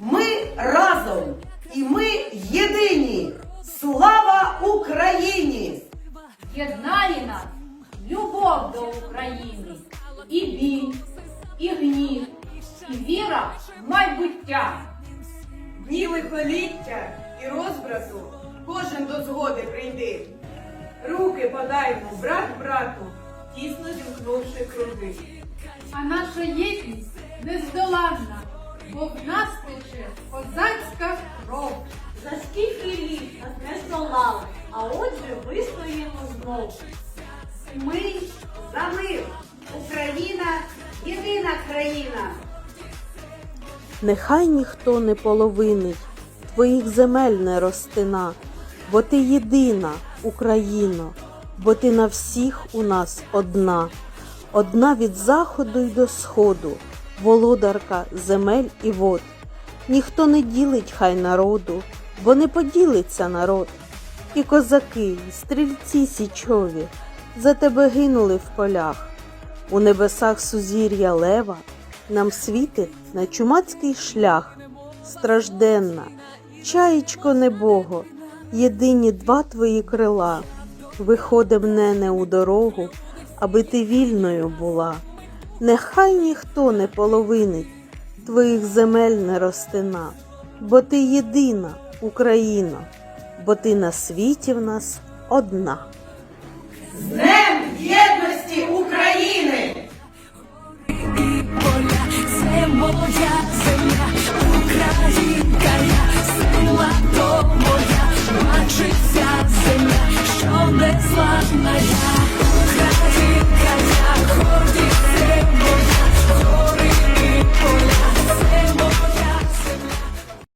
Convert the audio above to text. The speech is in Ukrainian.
Ми разом і ми єдині. Слава Україні! Єднає нас любов до України, і біль, і гнів, і віра в майбуття. Дні лихоліття і розбрату кожен до згоди прийди. Руки подаймо брат брату, тісно зімкнувши круги. А наша єдність нездоланна, бо в нас тече козацька кров. За скільки літ нас не здолали, а отже вистоїмо знов. Ми за мир. Україна єдина країна. Нехай ніхто не половинить твоїх земель не розтина, бо ти єдина, Україно, бо ти на всіх у нас одна, одна від заходу й до сходу, володарка земель і вод. Ніхто не ділить хай народу, бо не поділиться народ. І козаки, і стрільці січові за тебе гинули в полях. У небесах сузір'я лева нам світить на чумацький шлях. Стражденна, чаєчко небого, єдині два твої крила. Виходи нене у дорогу, аби ти вільною була. Нехай ніхто не половинить твоїх земель не розтина, бо ти єдина, Україна, бо ти на світі в нас одна. З Днем єдності України! поля, це моя